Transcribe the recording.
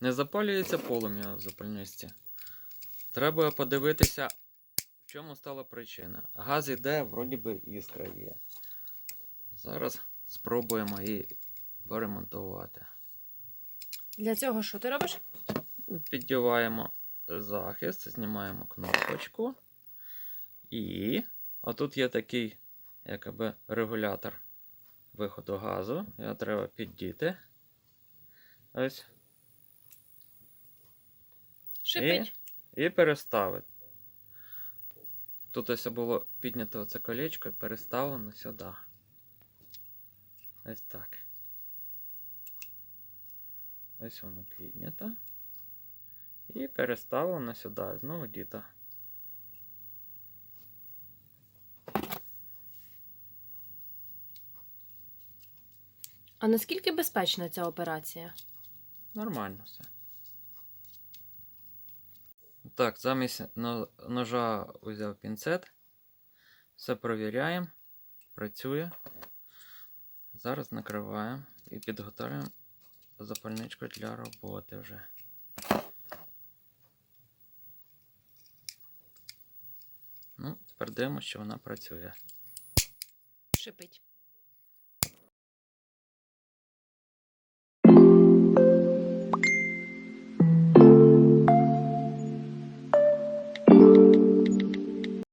Не запалюється полум'я в запальничці. Треба подивитися, в чому стала причина. Газ іде, вроді би іскра є. Зараз спробуємо її поремонтувати. Для цього що ти робиш? Піддіваємо захист, знімаємо кнопочку. І отут є такий якби регулятор виходу газу. Його треба піддіти. Ось. Шипить. І переставити. Тут ось було піднято це колечко і переставлено сюди. Ось так. Ось воно піднято. І переставлено сюди. Знову діто. А наскільки безпечна ця операція? Нормально все. Так, замість ножа взяв пінцет. Все провіряємо. Працює. Зараз накриваємо і підготовлюємо запальничку для роботи вже. Ну, тепер дивимося, що вона працює. Шипить.